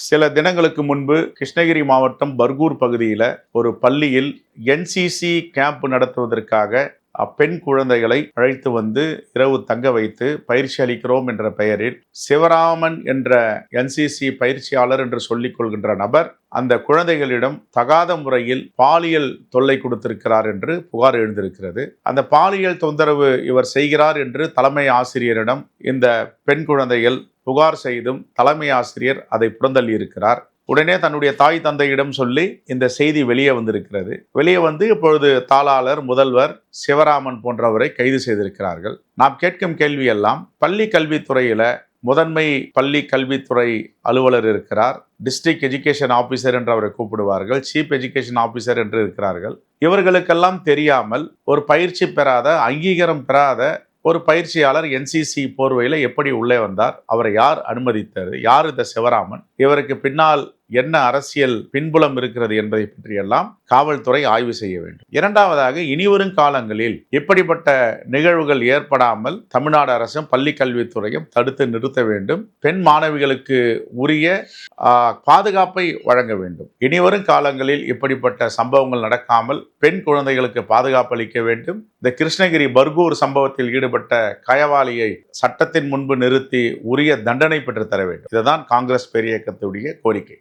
சில தினங்களுக்கு முன்பு கிருஷ்ணகிரி மாவட்டம் பர்கூர் பகுதியில் ஒரு பள்ளியில் என்சிசி கேம்ப் நடத்துவதற்காக அப்பெண் குழந்தைகளை அழைத்து வந்து இரவு தங்க வைத்து பயிற்சி அளிக்கிறோம் என்ற பெயரில் சிவராமன் என்ற என்சிசி பயிற்சியாளர் என்று சொல்லிக் கொள்கின்ற நபர் அந்த குழந்தைகளிடம் தகாத முறையில் பாலியல் தொல்லை கொடுத்திருக்கிறார் என்று புகார் எழுந்திருக்கிறது. அந்த பாலியல் தொந்தரவு இவர் செய்கிறார் என்று தலைமை ஆசிரியரிடம் இந்த பெண் குழந்தைகள் புகார் செய்தும் தலைமை ஆசிரியர் அதை புறந்தள்ளி இருக்கிறார். உடனே தன்னுடைய தாய் தந்தையிடம் சொல்லி இந்த செய்தி வெளியே வந்திருக்கிறது. வெளியே வந்து இப்பொழுது தாளாளர் முதல்வர் சிவராமன் போன்றவரை கைது செய்திருக்கிறார்கள். நாம் கேட்கும் கேள்வியெல்லாம் பள்ளி கல்வித்துறையில முதன்மை பள்ளி கல்வித்துறை அலுவலர் இருக்கிறார். டிஸ்ட்ரிக்ட் எஜுகேஷன் ஆபீசர் என்று அவரை கூப்பிடுவார்கள். சீஃப் எஜுகேஷன் ஆபீசர் என்று இருக்கிறார்கள். இவர்களுக்கெல்லாம் தெரியாமல் ஒரு பயிற்சி பெறாத அங்கீகாரம் பெறாத ஒரு பயிற்சியாளர் என்சிசி போர்வையில் எப்படி உள்ளே வந்தார் அவரை யார் அனுமதித்தது யார் இந்த சிவராமன் இவருக்கு பின்னால் என்ன அரசியல் பின்புலம் இருக்கிறது என்பதை பற்றியெல்லாம் காவல்துறை ஆய்வு செய்ய வேண்டும். இரண்டாவதாக இனிவரும் காலங்களில் இப்படிப்பட்ட நிகழ்வுகள் ஏற்படாமல் தமிழ்நாடு அரசும் பள்ளி கல்வித்துறையும் தடுத்து நிறுத்த வேண்டும். பெண் மாணவிகளுக்கு உரிய பாதுகாப்பை வழங்க வேண்டும். இனிவரும் காலங்களில் இப்படிப்பட்ட சம்பவங்கள் நடக்காமல் பெண் குழந்தைகளுக்கு பாதுகாப்பு அளிக்க வேண்டும். இந்த கிருஷ்ணகிரி பர்கூர் சம்பவத்தில் ஈடுபட்ட கயவாளியை சட்டத்தின் முன்பு நிறுத்தி உரிய தண்டனை பெற்று தர வேண்டும். இதுதான் காங்கிரஸ் பேரியக்கத்துடைய கோரிக்கை.